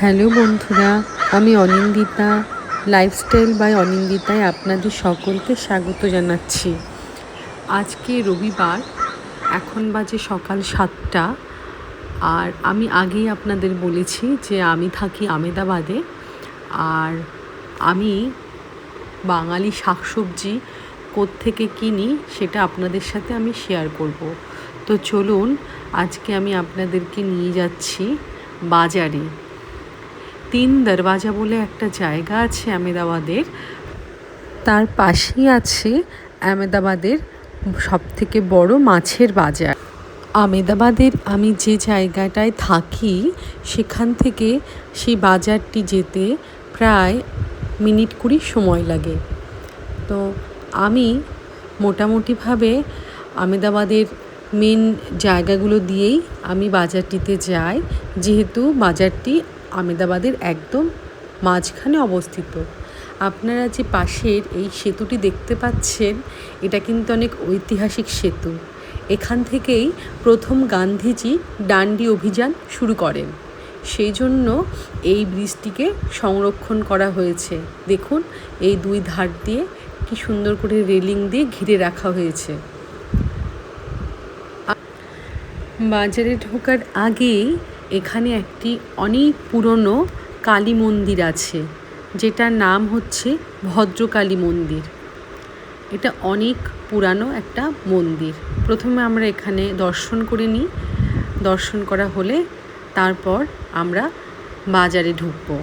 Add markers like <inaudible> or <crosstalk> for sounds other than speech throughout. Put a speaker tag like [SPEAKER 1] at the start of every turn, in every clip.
[SPEAKER 1] Hello বন্ধুরা, আমি Anindita lifestyle by অনিন্দিতায় আপনাদের সকলকে স্বাগত জানাচ্ছি। আজকে রবিবার, এখন বাজে সকাল সাতটা, আর আমি আগেই আপনাদের বলেছি যে আমি থাকি আমেদাবাদে, আর আমি বাঙালি শাকসবজি থেকে কিনি সেটা আপনাদের সাথে আমি শেয়ার করব। তো চলুন, আজকে আমি আপনাদেরকে নিয়ে যাচ্ছি বাজারে। তিন দরওয়াজা বলে একটা জায়গা আছে আমেদাবাদের তার পাশেই আছে আমেদাবাদের সবথেকে বড় মাছের বাজার। আমেদাবাদের আমি যে জায়গাটায় থাকি, সেখান থেকে সেই বাজারটি যেতে প্রায় মিনিট কুড়ি সময় লাগে। তো আমি মোটামুটিভাবে আমেদাবাদের মেন জায়গাগুলো দিয়েই আমি বাজারটিতে যাই, যেহেতু বাজারটি আমেদাবাদের একদম মাঝখানে অবস্থিত। আপনারা যে পাশের এই সেতুটি দেখতে পাচ্ছেন, এটা কিন্তু অনেক ঐতিহাসিক সেতু। এখান থেকেই প্রথম গান্ধীজি ডান্ডি অভিযান শুরু করেন। সেই জন্য এই ব্রিজটিকে সংরক্ষণ করা হয়েছে। দেখুন, এই দুই ধার দিয়ে কি সুন্দর করে রেলিং দিয়ে ঘিরে রাখা হয়েছে। বাজারে ঢোকার আগেই এখানে একটি অনেক পুরনো কালী মন্দির আছে, যেটার নাম হচ্ছে ভদ্রকালী মন্দির। এটা অনেক পুরানো একটা মন্দির। প্রথমে আমরা এখানে দর্শন করে নিই। দর্শন করা হলে তারপর আমরা বাজারে ঢুকবো।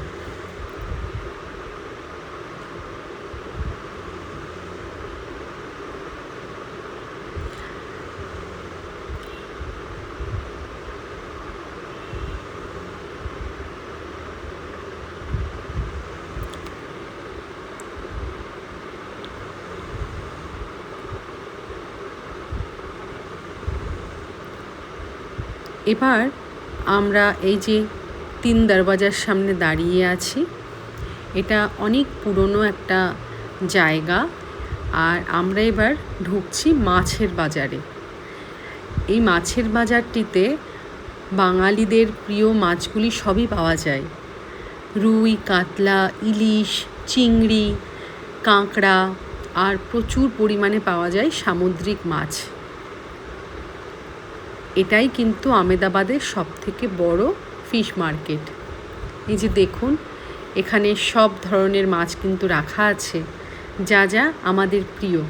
[SPEAKER 1] এবার আমরা এই যে তিন দরওয়াজার সামনে দাঁড়িয়ে আছি, এটা অনেক পুরনো একটা জায়গা আর আমরা এবার ঢুকছি মাছের বাজারে। এই মাছের বাজারটিতে বাঙালিদের প্রিয় মাছগুলি সবই পাওয়া যায়। রুই, কাতলা, ইলিশ, চিংড়ি, কাঁকড়া আর প্রচুর পরিমাণে পাওয়া যায় সামুদ্রিক মাছ। এটাই কিন্তু আমেদাবাদের সব থেকে বড় ফিশ মার্কেট। এই যে দেখুন, এখানে সব ধরনের মাছ কিন্তু রাখা আছে, যা যা আমাদের প্রিয়।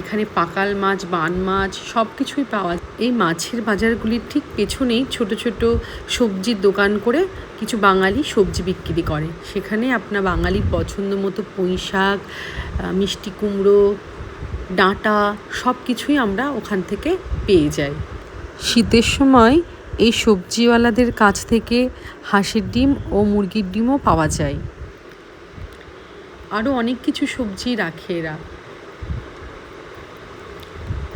[SPEAKER 1] এখানে পাকাল মাছ, বান মাছ সব কিছুই পাওয়া এই মাছের বাজারগুলির ঠিক পেছনেই ছোট ছোট সবজির দোকান করে কিছু বাঙালি সবজি বিক্রি করে। সেখানে আপনার বাঙালির পছন্দ মতো পুঁই শাক মিষ্টি কুমড়ো, ডাঁটা সব কিছুই আমরা ওখান থেকে পেয়ে যাই। শীতের সময় এই সবজিওয়ালাদের কাছ থেকে হাঁসের ডিম ও মুরগির ডিমও পাওয়া যায়। আরও অনেক কিছু সবজি রাখে এরা।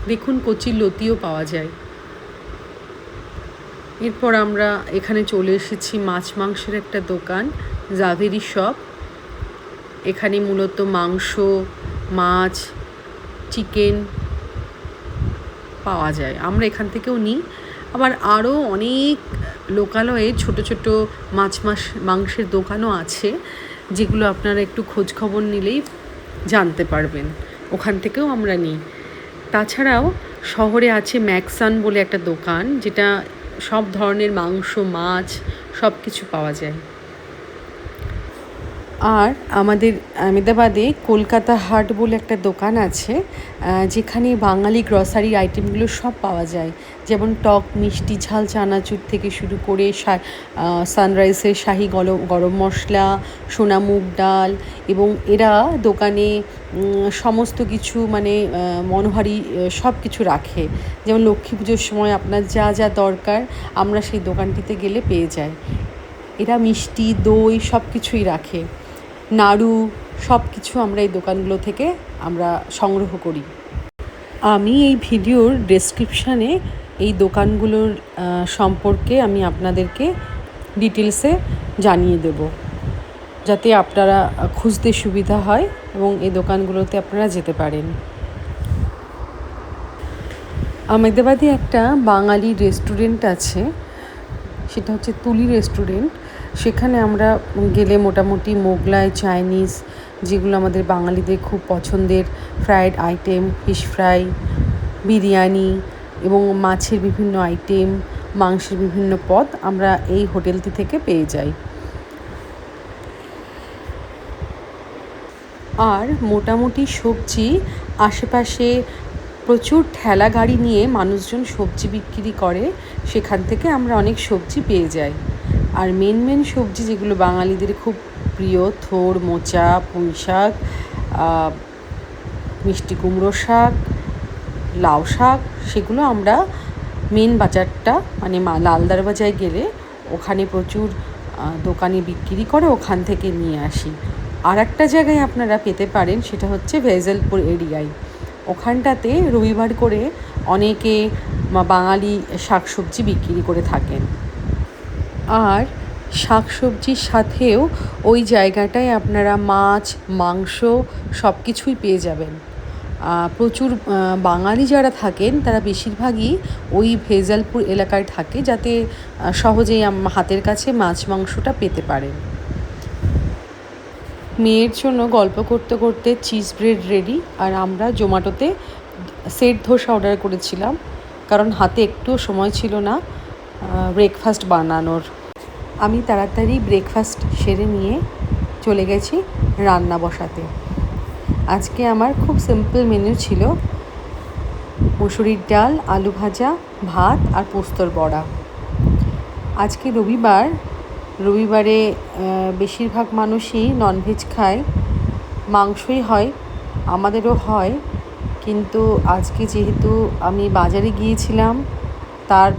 [SPEAKER 1] দেখুন কচির লতিও পাওয়া যায়। এরপর আমরা এখানে চলে এসেছি মাছ মাংসের একটা দোকান, জাভেরি শপ। এখানে মূলত মাংস, মাছ, চিকেন পাওয়া যায়। আমরা এখান থেকেও নিই। আবার আরও অনেক লোকালয়ে ছোট ছোট মাছ মাছ মাংসের দোকানও আছে, যেগুলো আপনারা একটু খোঁজ খবর নিলেই জানতে পারবেন। ওখান থেকেও আমরা নিই। তাছাড়াও শহরে আছে ম্যাকসান বলে একটা দোকান, যেটা সব ধরনের মাংস, মাছ সব কিছু পাওয়া যায়। আর আমাদের আমেদাবাদে কলকাতা হাট বলে একটা দোকান আছে যেখানে বাঙালি গ্রসারি আইটেমগুলো সব পাওয়া যায়। যেমন টক, মিষ্টি, ঝাল, চানাচুর থেকে শুরু করে সানরাইসের শাহি গরম গরম মশলা, সোনা মুগ ডাল এবং এরা দোকানে সমস্ত কিছু মানে মনোহারি সব কিছু রাখে। যেমন লক্ষ্মী পুজোর সময় আপনার যা যা দরকার, আমরা সেই দোকানটিতে গেলে পেয়ে যাই। এরা মিষ্টি, দই সব কিছুই রাখে। নাড়ু সব কিছু আমরা এই দোকানগুলো থেকে আমরা সংগ্রহ করি। আমি এই ভিডিওর ডেসক্রিপশানে এই দোকানগুলোর সম্পর্কে আমি আপনাদেরকে ডিটেলসে জানিয়ে দেব। যাতে আপনারা খুঁজতে সুবিধা হয় এবং এই দোকানগুলোতে আপনারা যেতে পারেন। আমেদাবাদে একটা বাঙালি রেস্টুরেন্ট আছে। সেটা হচ্ছে তুলি রেস্টুরেন্ট। সেখানে আমরা গেলে মোটামুটি মোগলাই, চাইনিজ, যেগুলো আমাদের বাঙালিদের খুব পছন্দের fried item fish fry biryani এবং মাছের বিভিন্ন আইটেম মাংসের বিভিন্ন পদ আমরা এই হোটেলটি থেকে পেয়ে যাই। আর মোটামুটি সবজি আশেপাশে প্রচুর ঠেলা গাড়ি নিয়ে মানুষজন সবজি বিক্রি করে, সেখান থেকে আমরা অনেক সবজি পেয়ে যাই। আর মেন মেন সবজি যেগুলো বাঙালিদের খুব প্রিয়, থোর, মোচা, পুঁই শাক মিষ্টি কুমড়ো শাক, লাউ শাক, সেগুলো আমরা মেন বাজারটা মানে লালদার বাজারে গেলে ওখানে প্রচুর দোকানে বিক্রি করে ওখান থেকে নিয়ে আসি। আর একটা জায়গায় আপনারা পেতে পারেন, সেটা হচ্ছে ভেজলপুর এরিয়ায়। ওখানটাতে রবিবার করে অনেকে বাঙালি শাকসবজি বিক্রি করে থাকেন। আর শাকসবজির সাথেও ওই জায়গাটায় আপনারা মাছ, মাংস সব কিছুই পেয়ে যাবেন। প্রচুর বাঙালি যারা থাকেন তারা বেশিরভাগই ওই ভেজালপুর এলাকায় থাকে যাতে সহজেই হাতের কাছে মাছ, মাংসটা পেতে পারেন। মেয়ের জন্য গল্প করতে করতে চিজ ব্রেড রেডি আর আমরা জোম্যাটোতে সেট ধোসা অর্ডার করেছিলাম। কারণ হাতে একটুও সময় ছিল না ব্রেকফাস্ট বানানোর। আমি তাড়াতাড়ি ব্রেকফাস্ট সেরে নিয়ে চলে গেছি রান্না বসাতে। আজকে আমার খুব সিম্পল মেনু ছিল, মুসুরির ডাল, আলু ভাজা, ভাত আর পোস্তর বড়া। আজকে রবিবার রবিবারে বেশিরভাগ মানুষই ননভেজ খায়। মাংসই হয়, আমাদেরও হয়। কিন্তু আজকে যেহেতু আমি বাজারে গিয়েছিলাম, তার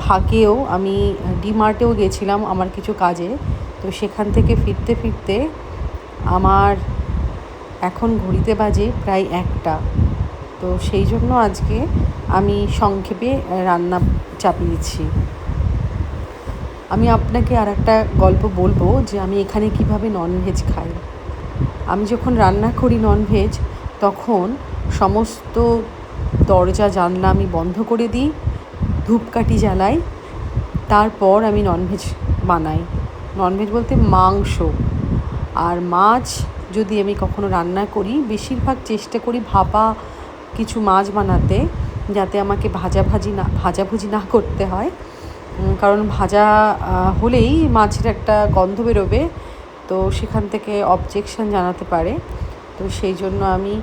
[SPEAKER 1] ফাঁকেও আমি ডিমার্টেও গেছিলাম আমার কিছু কাজে। তো সেখান থেকে ফিরতে ফিরতে আমার এখন ঘড়িতে বাজে প্রায় একটা। তো সেই জন্য আজকে আমি সংক্ষেপে রান্না চাপিয়েছি। আমি আপনাকে আর একটা গল্প বলব যে আমি এখানে কীভাবে ননভেজ খাই। আমি যখন রান্না করি ননভেজ তখন সমস্ত দরজা, জানলা আমি বন্ধ করে দিই, ধূপকাঠি জ্বালাই, তারপর আমি ননভেজ বানাই। ননভেজ বলতে মাংস। আর মাছ যদি আমি কখনো রান্না করি, বেশিরভাগ চেষ্টা করি ভাপা কিছু মাছ বানাতে, যাতে আমাকে ভাজাভাজি না, ভাজাভুজি না করতে হয়। কারণ ভাজা হলেই মাছের একটা গন্ধ বেরোবে, তো সেখান থেকে অবজেকশান জানাতে পারে। তো সেই জন্য আমি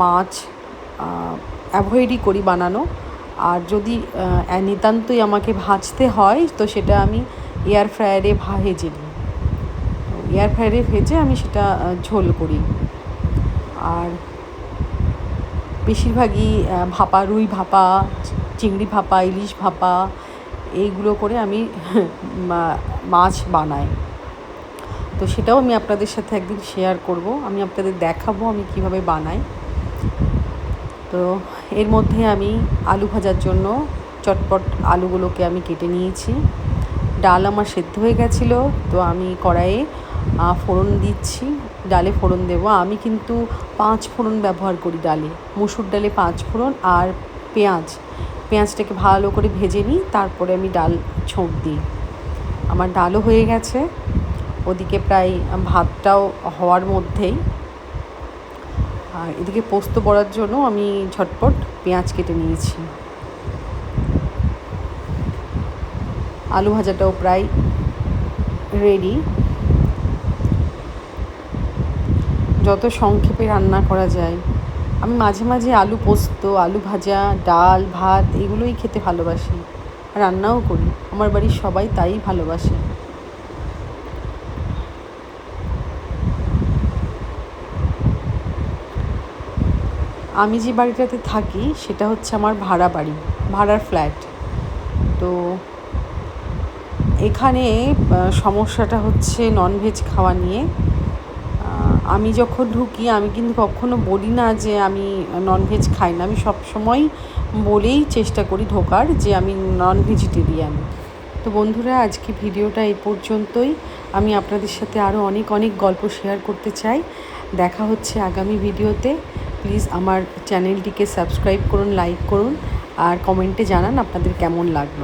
[SPEAKER 1] মাছ অ্যাভয়েডই করি বানানো। আর যদি নিতান্তই আমাকে ভাজতে হয়, তো সেটা আমি এয়ার ফ্রায়ারে ভেজে নিই। এয়ার ফ্রায়ারে ভেজে আমি সেটা ঝোল করি। আর বেশিরভাগই ভাপা, রুই ভাপা, চিংড়ি ভাপা, ইলিশ ভাপা এইগুলো করে আমি <laughs> মাছ বানাই। তো সেটাও আমি আপনাদের সাথে একদিন শেয়ার করব। আমি আপনাদের দেখাবো আমি কীভাবে বানাই। তো এর মধ্যে আমি আলু ভাজার জন্য চটপট আলুগুলোকে আমি কেটে নিয়েছি। ডাল আমার সেদ্ধ হয়ে গেছিল, তো আমি কড়াইয়ে ফোড়ন দিচ্ছি। ডালে ফোড়ন দেবো। আমি কিন্তু পাঁচ ফোড়ন ব্যবহার করি ডালে। মুসুর ডালে পাঁচ ফোড়ন আর পেঁয়াজ। পেঁয়াজটাকে ভালো করে ভেজে নিই, তারপরে আমি ডাল ছোঁক দিই। আমার ডালও হয়ে গেছে, ওদিকে প্রায় ভাতটাও হওয়ার মধ্যেই। আর এদিকে পোস্ত পড়ার জন্য আমি ঝটপট পেঁয়াজ কেটে নিয়েছি। আলু ভাজাটাও প্রায় রেডি যত সংক্ষেপে রান্না করা যায় আমি মাঝে মাঝে আলু পোস্ত, আলু ভাজা, ডাল, ভাত এগুলোই খেতে ভালোবাসি। রান্নাও করি, আমার বাড়ির সবাই তাই ভালোবাসে। আমি যে বাড়িটাতে থাকি, সেটা হচ্ছে আমার ভাড়া বাড়ি, ভাড়ার ফ্ল্যাট তো এখানে সমস্যাটা হচ্ছে ননভেজ খাওয়া নিয়ে। আমি যখন ঢুকি, আমি কিন্তু কখনো বলি না যে আমি ননভেজ খাই না। আমি সবসময় বলেই চেষ্টা করি ঢোকার যে আমি নন ভেজিটেরিয়ান তো বন্ধুরা, আজকে ভিডিওটা এই পর্যন্তই। আমি আপনাদের সাথে আরও অনেক অনেক গল্প শেয়ার করতে চাই। দেখা হচ্ছে আগামী ভিডিওতে। প্লিজ আমার চ্যানেলটিকে সাবস্ক্রাইব করুন লাইক করুন, আর কমেন্টে জানান আপনাদের কেমন লাগল।